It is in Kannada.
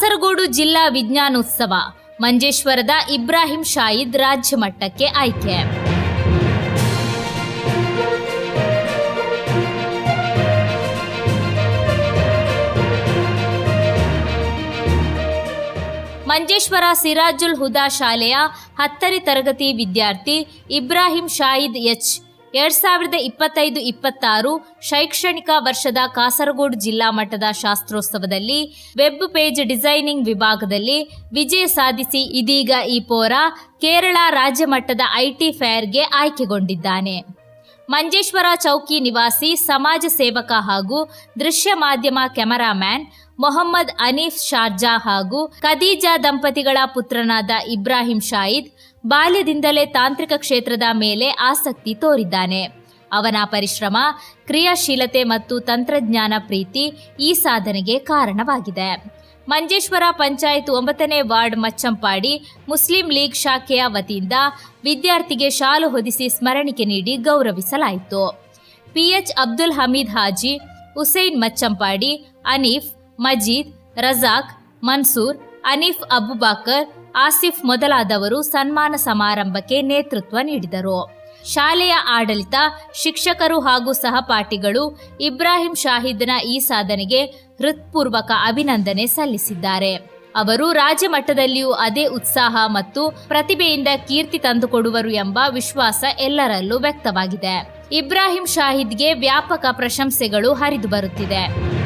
ಕಾಸರಗೋಡು ಜಿಲ್ಲಾ ವಿಜ್ಞಾನೋತ್ಸವ. ಮಂಜೇಶ್ವರದ ಇಬ್ರಾಹಿಂ ಶಾಹಿದ್ ರಾಜ್ಯ ಮಟ್ಟಕ್ಕೆ ಆಯ್ಕೆ. ಮಂಜೇಶ್ವರ ಸಿರಾಜುಲ್ ಹುದಾ ಶಾಲೆಯ ಹತ್ತನೇ ತರಗತಿ ವಿದ್ಯಾರ್ಥಿ ಇಬ್ರಾಹಿಂ ಶಾಹಿದ್ ಎಚ್. ಎರಡ್ ಸಾವಿರದ ಇಪ್ಪತ್ತೈದು ಇಪ್ಪತ್ತಾರು ಶೈಕ್ಷಣಿಕ ವರ್ಷದ ಕಾಸರಗೋಡು ಜಿಲ್ಲಾ ಮಟ್ಟದ ಶಾಸ್ತ್ರೋತ್ಸವದಲ್ಲಿ ವೆಬ್ ಪೇಜ್ ಡಿಸೈನಿಂಗ್ ವಿಭಾಗದಲ್ಲಿ ವಿಜಯ ಸಾಧಿಸಿ ಇದೀಗ ಈ ಪೋರ ಕೇರಳ ರಾಜ್ಯ ಮಟ್ಟದ ಐಟಿ ಫೇರ್ಗೆ ಆಯ್ಕೆಗೊಂಡಿದ್ದಾನೆ. ಮಂಜೇಶ್ವರ ಚೌಕಿ ನಿವಾಸಿ, ಸಮಾಜ ಸೇವಕ ಹಾಗೂ ದೃಶ್ಯ ಮಾಧ್ಯಮ ಕೆಮರಾಮ್ಯಾನ್ ಮೊಹಮ್ಮದ್ ಅನೀಫ್ ಶಾರ್ಜಾ ಹಾಗೂ ಖದೀಜಾ ದಂಪತಿಗಳ ಪುತ್ರನಾದ ಇಬ್ರಾಹಿಂ ಶಾಹಿದ್ ಬಾಲ್ಯದಿಂದಲೇ ತಾಂತ್ರಿಕ ಕ್ಷೇತ್ರದ ಮೇಲೆ ಆಸಕ್ತಿ ತೋರಿದ್ದಾನೆ. ಅವನ ಪರಿಶ್ರಮ, ಕ್ರಿಯಾಶೀಲತೆ ಮತ್ತು ತಂತ್ರಜ್ಞಾನ ಪ್ರೀತಿ ಈ ಸಾಧನೆಗೆ ಕಾರಣವಾಗಿದೆ. ಮಂಜೇಶ್ವರ ಪಂಚಾಯತ್ ಒಂಬತ್ತನೇ ವಾರ್ಡ್ ಮಚ್ಚಂಪಾಡಿ, ಮುಸ್ಲಿಂ ಲೀಗ್ ಶಾಖೆಯ ವತಿಯಿಂದ ವಿದ್ಯಾರ್ಥಿಗೆ ಶಾಲು ಹೊದಿಸಿ ಸ್ಮರಣಿಕೆ ನೀಡಿ ಗೌರವಿಸಲಾಯಿತು. ಪಿಎಚ್ ಅಬ್ದುಲ್ ಹಮೀದ್ ಹಾಜಿ, ಹುಸೈನ್ ಮಚ್ಚಂಪಾಡಿ, ಅನೀಫ್, ಮಜೀದ್, ರಜಾಕ್, ಮನ್ಸೂರ್, ಅನೀಫ್ ಅಬುಬಾಕರ್ ಆಸಿಫ್ ಮೊದಲಾದವರು ಸನ್ಮಾನ ಸಮಾರಂಭಕ್ಕೆ ನೇತೃತ್ವ ನೀಡಿದರು. ಶಾಲೆಯ ಆಡಳಿತ, ಶಿಕ್ಷಕರು ಹಾಗೂ ಸಹಪಾಠಿಗಳು ಇಬ್ರಾಹಿಂ ಶಾಹಿದ್ನ ಈ ಸಾಧನೆಗೆ ಹೃತ್ಪೂರ್ವಕ ಅಭಿನಂದನೆ ಸಲ್ಲಿಸಿದ್ದಾರೆ. ಅವರು ರಾಜ್ಯ ಮಟ್ಟದಲ್ಲಿಯೂ ಅದೇ ಉತ್ಸಾಹ ಮತ್ತು ಪ್ರತಿಭೆಯಿಂದ ಕೀರ್ತಿ ತಂದುಕೊಡುವರು ಎಂಬ ವಿಶ್ವಾಸ ಎಲ್ಲರಲ್ಲೂ ವ್ಯಕ್ತವಾಗಿದೆ. ಇಬ್ರಾಹಿಂ ಶಾಹಿದ್ಗೆ ವ್ಯಾಪಕ ಪ್ರಶಂಸೆಗಳು ಹರಿದು ಬರುತ್ತಿದೆ.